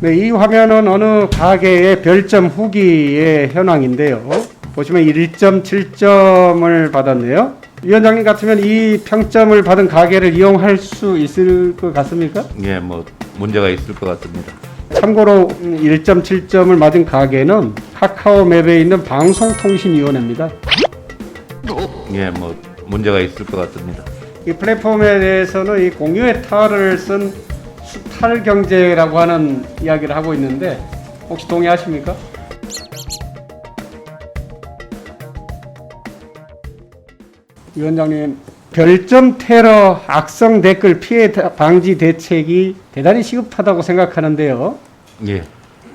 네, 이 화면은 어느 가게의 별점 후기의 현황인데요. 보시면 1.7점을 받았네요. 위원장님 같으면 이 평점을 받은 가게를 이용할 수 있을 것 같습니까? 예, 뭐 문제가 있을 것 같습니다. 참고로 1.7점을 맞은 가게는 카카오 맵에 있는 방송통신위원회입니다. 예, 뭐 문제가 있을 것 같습니다. 이 플랫폼에 대해서는 이 공유의 탈을 쓴 수탈 경제라고 하는 이야기를 하고 있는데 혹시 동의하십니까? 위원장님 별점 테러 악성 댓글 피해 다- 방지 대책이 대단히 시급하다고 생각하는데요. 예,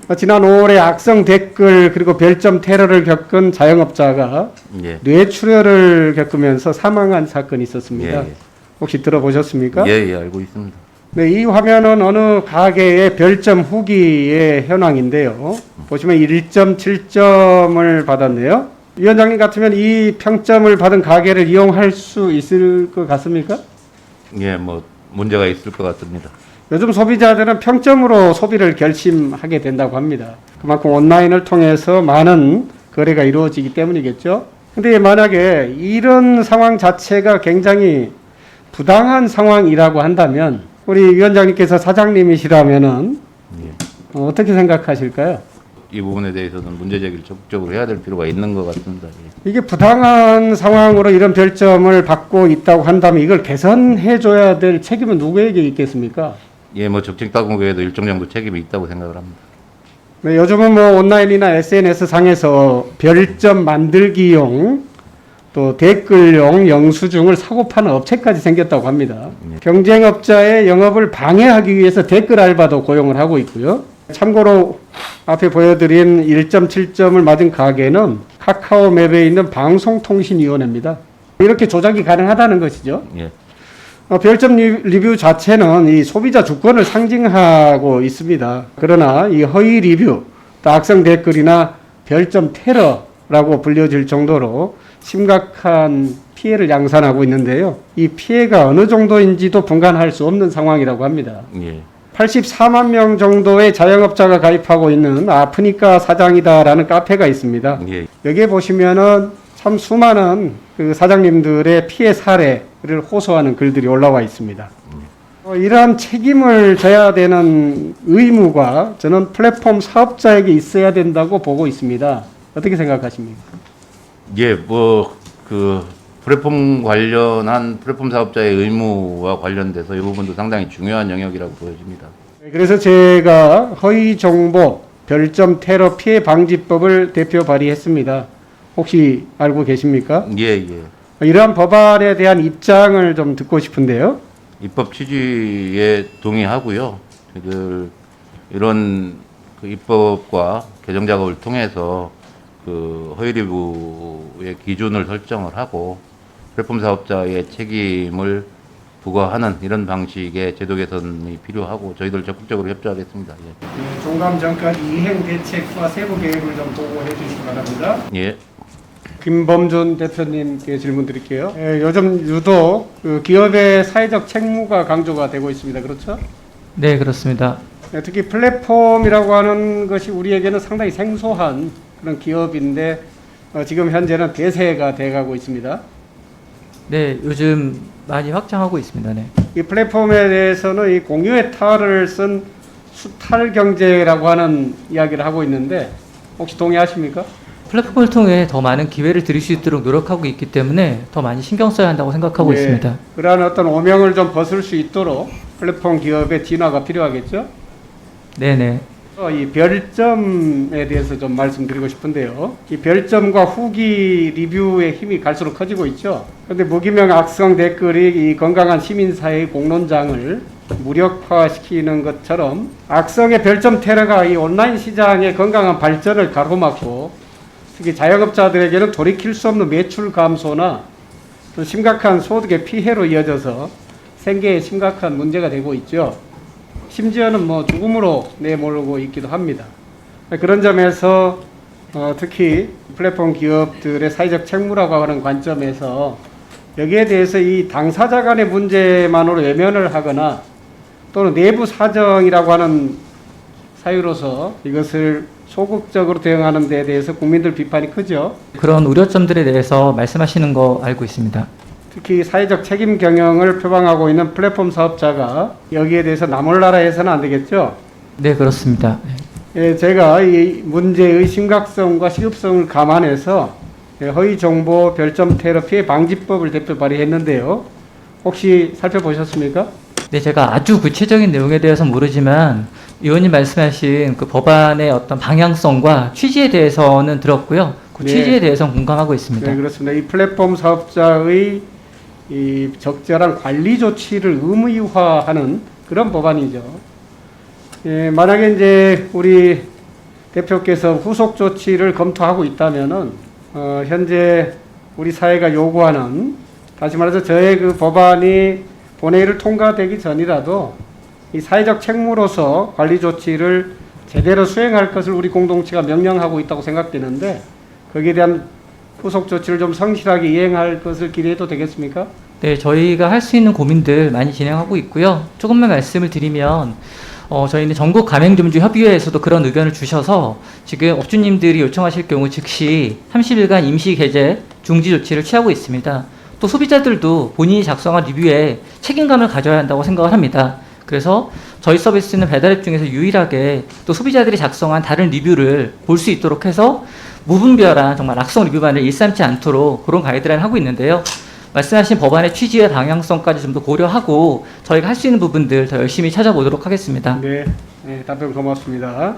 어, 지난 5월에 악성 댓글 그리고 별점 테러를 겪은 자영업자가 예, 뇌출혈을 겪으면서 사망한 사건이 있었습니다. 예, 혹시 들어보셨습니까? 예, 예, 알고 있습니다. 네, 이 화면은 어느 가게의 별점 후기의 현황인데요. 보시면 1.7점을 받았네요. 위원장님 같으면 이 평점을 받은 가게를 이용할 수 있을 것 같습니까? 예, 뭐 문제가 있을 것 같습니다. 요즘 소비자들은 평점으로 소비를 결심하게 된다고 합니다. 그만큼 온라인을 통해서 많은 거래가 이루어지기 때문이겠죠. 근데 만약에 이런 상황 자체가 굉장히 부당한 상황이라고 한다면 우리 위원장님께서 사장님이시라면은 예. 어, 어떻게 생각하실까요? 이 부분에 대해서는 문제 제기를 적극적으로 해야 될 필요가 있는 것 같습니다. 예. 이게 부당한 상황으로 이런 별점을 받고 있다고 한다면 이걸 개선해 줘야 될 책임은 누구에게 있겠습니까? 예, 뭐 정책 당국에도 일정 정도 책임이 있다고 생각을 합니다. 네, 요즘은 뭐 온라인이나 SNS 상에서 별점 만들기용 또 댓글용 영수증을 사고 파는 업체까지 생겼다고 합니다. 네. 경쟁업자의 영업을 방해하기 위해서 댓글 알바도 고용을 하고 있고요. 참고로 앞에 보여드린 1.7점을 맞은 가게는 카카오 맵에 있는 방송통신위원회입니다. 이렇게 조작이 가능하다는 것이죠. 예, 어, 별점 리- 리뷰 자체는 이 소비자 주권을 상징하고 있습니다. 그러나 이 허위 리뷰, 또 악성 댓글이나 별점 테러라고 불려질 정도로 심각한 피해를 양산하고 있는데요. 이 피해가 어느 정도인지도 분간할 수 없는 상황이라고 합니다. 예, 84만 명 정도의 자영업자가 가입하고 있는 아프니까 사장이다라는 카페가 있습니다. 예, 여기에 보시면은 참 수많은 그 사장님들의 피해 사례를 호소하는 글들이 올라와 있습니다. 어, 이러한 책임을 져야 되는 의무가 저는 플랫폼 사업자에게 있어야 된다고 보고 있습니다. 어떻게 생각하십니까? 예, 뭐 그 플랫폼 관련한 플랫폼 사업자의 의무와 관련돼서 이 부분도 상당히 중요한 영역이라고 보여집니다. 네, 그래서 제가 허위 정보 별점 테러 피해 방지법을 대표 발의했습니다. 혹시 알고 계십니까? 예, 예. 이러한 법안에 대한 입장을 좀 듣고 싶은데요. 입법 취지에 동의하고요. 저희들 이런 그 입법과 개정 작업을 통해서 그 허위 리뷰의 기준을 설정을 하고 플랫폼 사업자의 책임을 부과하는 이런 방식의 제도 개선이 필요하고 저희들 적극적으로 협조하겠습니다. 네, 종감 전까지 이행 대책과 세부 계획을 좀 보고해 주시기 바랍니다. 예. 예. 김범준 대표님께 질문 드릴게요. 예, 요즘 유독 그 기업의 사회적 책무가 강조가 되고 있습니다. 그렇죠? 네, 그렇습니다. 예, 특히 플랫폼이라고 하는 것이 우리에게는 상당히 생소한 그런 기업인데 어, 지금 현재는 대세가 돼가고 있습니다. 네, 요즘 많이 확장하고 있습니다. 네. 이 플랫폼에 대해서는 이 공유의 탈을 쓴 수탈 경제라고 하는 이야기를 하고 있는데 혹시 동의하십니까? 플랫폼을 통해 더 많은 기회를 드릴 수 있도록 노력하고 있기 때문에 더 많이 신경 써야 한다고 생각하고 예, 있습니다. 그러한 어떤 오명을 좀 벗을 수 있도록 플랫폼 기업의 진화가 필요하겠죠? 네, 네. 어, 이 별점에 대해서 좀 말씀드리고 싶은데요. 이 별점과 후기 리뷰의 힘이 갈수록 커지고 있죠. 그런데 무기명 악성 댓글이 이 건강한 시민사회의 공론장을 무력화시키는 것처럼 악성의 별점 테러가 이 온라인 시장의 건강한 발전을 가로막고 특히 자영업자들에게는 돌이킬 수 없는 매출 감소나 또 심각한 소득의 피해로 이어져서 생계에 심각한 문제가 되고 있죠. 심지어는 뭐 죽음으로 내몰고 있기도 합니다. 그런 점에서 어, 특히 플랫폼 기업들의 사회적 책무라고 하는 관점에서 여기에 대해서 이 당사자 간의 문제만으로 외면을 하거나 또는 내부 사정이라고 하는 사유로서 이것을 소극적으로 대응하는 데 대해서 국민들 비판이 크죠. 그런 우려점들에 대해서 말씀하시는 거 알고 있습니다. 특히 사회적 책임 경영을 표방하고 있는 플랫폼 사업자가 여기에 대해서 나몰라라 해서는 안 되겠죠. 네, 그렇습니다. 예, 제가 이 문제의 심각성과 시급성을 감안해서 예, 허위 정보 별점 테러 피해 방지법을 대표 발의했는데요. 혹시 살펴보셨습니까? 네, 제가 아주 구체적인 내용에 대해서 모르지만 의원님 말씀하신 그 법안의 어떤 방향성과 취지에 대해서는 들었고요. 그 네. 취지에 대해서는 공감하고 있습니다. 네, 그렇습니다. 이 플랫폼 사업자의 이 적절한 관리 조치를 의무화하는 그런 법안이죠. 예, 만약에 이제 우리 대표께서 후속 조치를 검토하고 있다면은 어, 현재 우리 사회가 요구하는 다시 말해서 저의 그 법안이 본회의를 통과되기 전이라도 이 사회적 책무로서 관리 조치를 제대로 수행할 것을 우리 공동체가 명령하고 있다고 생각되는데 거기에 대한 후속 조치를 좀 성실하게 이행할 것을 기대해도 되겠습니까? 네, 저희가 할 수 있는 고민들 많이 진행하고 있고요. 조금만 말씀을 드리면 어, 저희는 전국 가맹점주 협의회에서도 그런 의견을 주셔서 지금 업주님들이 요청하실 경우 즉시 30일간 임시 개재 중지 조치를 취하고 있습니다. 또 소비자들도 본인이 작성한 리뷰에 책임감을 가져야 한다고 생각을 합니다. 그래서 저희 서비스는 배달앱 중에서 유일하게 또 소비자들이 작성한 다른 리뷰를 볼 수 있도록 해서 무분별한 정말 악성 리뷰만을 일삼지 않도록 그런 가이드라인을 하고 있는데요. 말씀하신 법안의 취지와 방향성까지 좀 더 고려하고 저희가 할 수 있는 부분들 더 열심히 찾아보도록 하겠습니다. 네, 네 답변 고맙습니다.